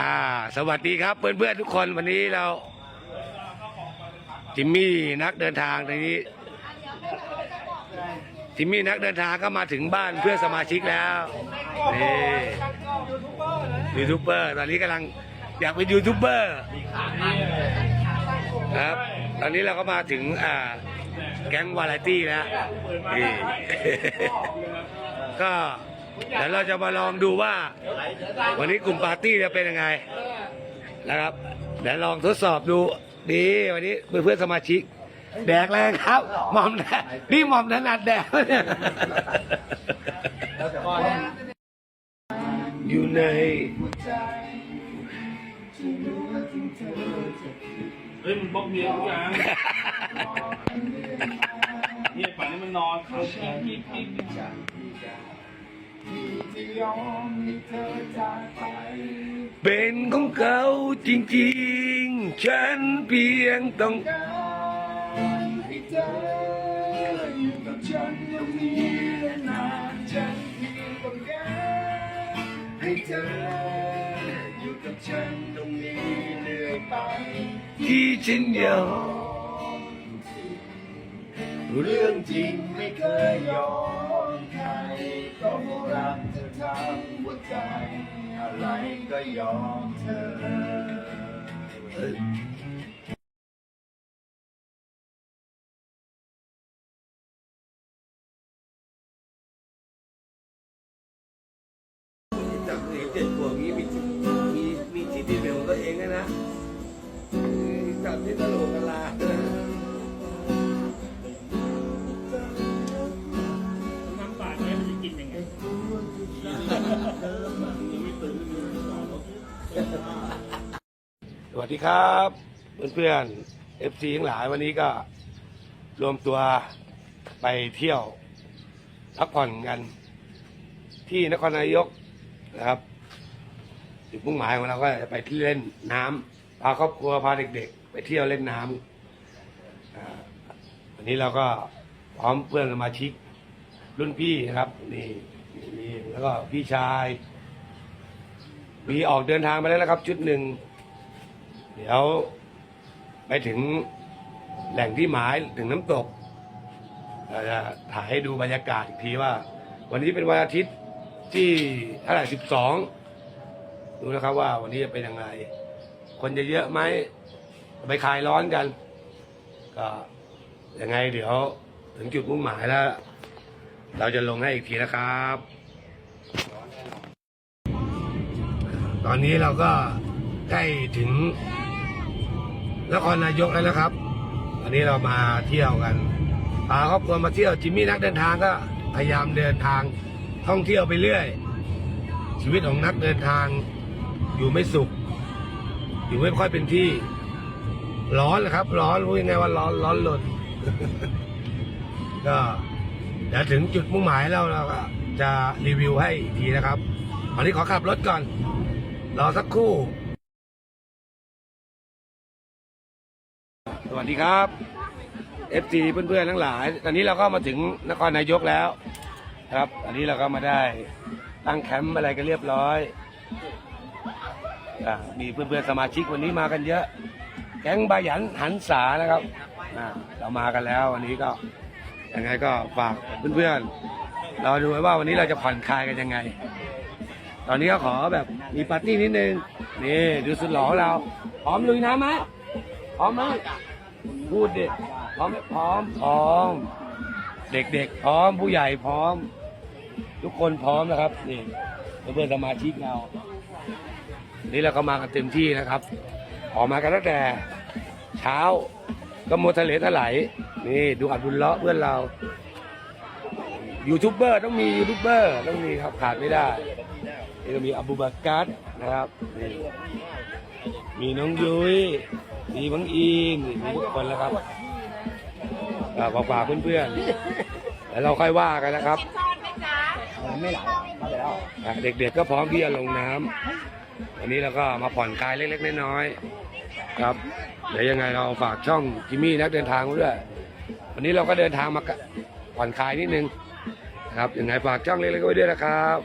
อ่า สวัสดีครับเพื่อนๆทุกคนวันนี้เราจิมมี่นักเดินทางในนี้จิมมี่นักเดินทางก็มาถึงบ้านเพื่อนสมาชิกแล้วนี่ยูทูบเบอร์ตอนนี้กำลังอยากเป็นยูทูบเบอร์ครับ ตอนนี้เราก็มาถึงอ่าแก๊งวาไรตี้แล้วนี่ก็ เดี๋ยวเราจะมาลองดูว่า วันนี้กลุ่มปาร์ตี้จะเป็นยังไงนะครับเดี๋ยวลองทดสอบดูดีวันนี้เพื่อนๆสมาชิก แดกแรงครับหมอมแดกนี่หมอมถนัดแดกเนี่ยอยู่ในเฮ้ยมันบล็อกเมียทุกอย่างเนี่ยป่านนี้มันนอนเขา คิดคิดคิดคิดเป็นของเขาจริงๆ ฉันเพียงต้องให้เธออยู่กับฉันตรงนี้นานฉันเพียงต้องการให้เธออยู่กับฉันตรงนี้เรื่อยไป ที่ฉันยอมเรื่องจริงไม่เคยยอมใครก็ รักเธอทั้งหัวใจ อะไรก็ยอมเธอจากเห็นเจ็ดขวบนี้มีมีมีจิตที่เป็นของตัวเองนะนะจับที่ตลกกันลา ดีครับเพื่อนๆเอฟซีทั้งหลายวันนี้ก็รวมตัวไปเที่ยวพักผ่อนกัน ที่นครนายกนะครับจุดมุ่งหมายของเราก็จะไปที่เล่นน้ำพาครอบครัวพาเด็กๆ ไปเที่ยวเล่นน้ำวันนี้เราก็พร้อมเพื่อนสมาชิก รุ่นพี่นะครับนี่มีแล้วก็พี่ชาย มีออกเดินทางไปแล้วนะครับ ชุดหนึ่ง เดี๋ยวไปถึงแหล่งที่หมายถึงน้ำตกเราจะถ่ายให้ดูบรรยากาศอีกทีว่า วันนี้เป็นวันอาทิตย์ที่เท่าไหร่สิบสองดูนะครับว่าวันนี้จะเป็นยังไง คนจะเยอะไหมไปคลายร้อนกัน ก็ยังไงเดี๋ยวถึงจุดมุ่งหมายแล้ว เราจะลงให้อีกทีนะครับ ตอนนี้เราก็ใกล้ถึง นครนายกแล้วนะครับวันนี้เรามาเที่ยวกันพาครอบครัวมาเที่ยวจิมมี่นักเดินทางก็พยายามเดินทางท่องเที่ยวไปเรื่อย ชีวิตของนักเดินทางอยู่ไม่สุข อยู่ไม่ค่อยเป็นที่ ร้อนนะครับ ร้อนรู้ยังไงว่าร้อนร้อนหล่นก็เดี๋ยวถึงจุดมุ่งหมายแล้วเราก็จะรีวิวให้อีกทีนะครับตอนนี้ขอขับรถก่อน รอสักครู่ สวัสดีครับ FT เพื่อนๆทั้งหลาย ตอนนี้เราก็มาถึงนครนายกแล้วครับ อันนี้เราก็มาได้ตั้งแคมป์อะไรกันเรียบร้อยอมีเพื่อนๆสมาชิกวันนี้มากันเยอะ แก๊งบายันหันษานะครับเรามากันแล้ววันนี้ก็ยังไงก็ฝากเพื่อนๆ เราดูไว้ว่าวันนี้เราจะผ่อนคลายกันยังไง ตอนนี้ก็ขอแบบมีปาร์ตี้นิดนึง นี่ดูสุดหล่อของเรา พร้อมลุยน้ำไหมพร้อมไหม พูดเดิพร้อมพร้อมพร้อม เด็กๆพร้อมผู้ใหญ่พร้อม ทุกคนพร้อมนะครับนี่เพื่อนสมาชิกเรา นี่เราก็มากันเต็มที่นะครับ ออกมากันตั้งแต่ เช้าก็มวทะเลทลายนี่ดูอับดุลเลาะเพื่อนเรายูทูบเบอร์ต้องมียูทูบเบอร์ต้องมีครับขาดไม่ได้ นี่ก็มีอบูบากัสนะครับนี่มีน้องยุ้ยมีบังอีนนี่มีทุกคนแล้วครับอ่าฝากฝากเพื่อนๆแล้วเราค่อยว่ากันนะครับอะเด็กๆก็พร้อมที่จะลงน้ำวันนี้เราก็มาผ่อนคลายเล็กๆน้อยๆครับ เดี๋ยวยังไงเราฝากช่องจิมมี่นักเดินทางไว้ด้วย วันนี้เราก็เดินทางมาผ่อนคลายนิดนึงครับยังไงฝากช่องเล็กๆไว้ด้วยนะครับ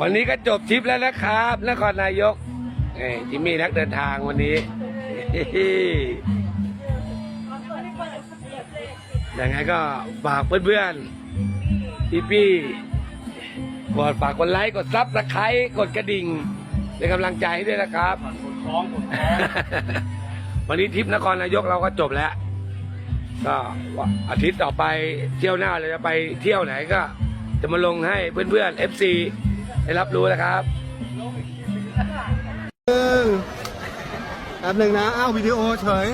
วันนี้ก็จบทริปแล้วนะครับนครนายกเอ้ยจิมมี่นักเดินทางวันนี้ ยังไงก็ฝากเพื่อนๆพี่ๆกดฝากกดไลค์กดซับสไครต์กดกระดิ่งเป็นกำลังใจให้ด้วยนะครับกดท้องกดท้องวันนี้ทริปนครนายกเราก็จบแล้ว ก็อาทิตย์ต่อไปเที่ยวหน้าเราจะไปเที่ยวไหนก็ จะมาลงให้เพื่อนๆ FC ได้รับรู้นะครับแป๊บหนึ่งนะ อ้าววิดีโอเฉย